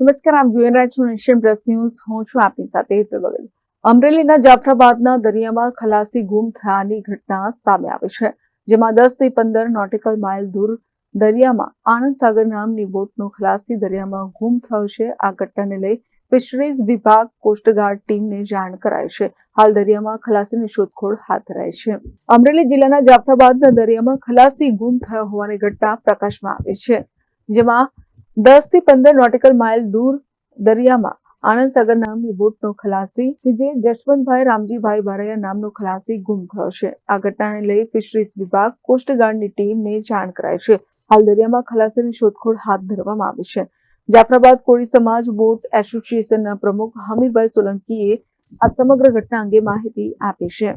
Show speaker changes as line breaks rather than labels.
નમસ્કાર, આપ જોઈ રહ્યા છો નેશન પ્લસ ન્યૂઝ. હું છું આપની સાથે વગેરે. અમરેલીના જાફરાબાદના દરિયામાં ખલાસી ગુમ થયાની ઘટના સામે આવી છે, જેમાં દસથી પંદર નોટિકલ માઇલ દૂર દરિયામાં આનંદ સાગર નામની બોટનો ખલાસી દરિયામાં ગુમ થયો છે. આ ઘટનાને લઈ ફિશરીઝ વિભાગ કોસ્ટગાર્ડ ટીમને જાણ કરાઈ છે. હાલ દરિયામાં ખલાસીની શોધખોળ હાથ ધરાઈ છે. અમરેલી જિલ્લાના જાફરાબાદના દરિયામાં ખલાસી ગુમ થયો હોવાની ઘટના પ્રકાશમાં આવી છે, જેમાં દસથી પંદર નોટિકલ માઇલ દૂર દરિયામાં આનંદ સાગર નામની બોટનો ખલાસી કે જે જશવંતભાઈ રામજીભાઈ બારૈયા નામનો ખલાસી ગુમ થયો છે. આ ઘટનાને લઈ ફિશરીઝ વિભાગ કોસ્ટગાર્ડની ટીમને જાણ કરાઈ છે. હાલ દરિયામાં ખલાસીની શોધખોળ હાથ ધરવામાં આવી છે. જાફરાબાદ કોળી સમાજ બોટ એસોસિએશનના પ્રમુખ હમીરભાઈ સોલંકીએ આ સમગ્ર ઘટના અંગે માહિતી આપી છે.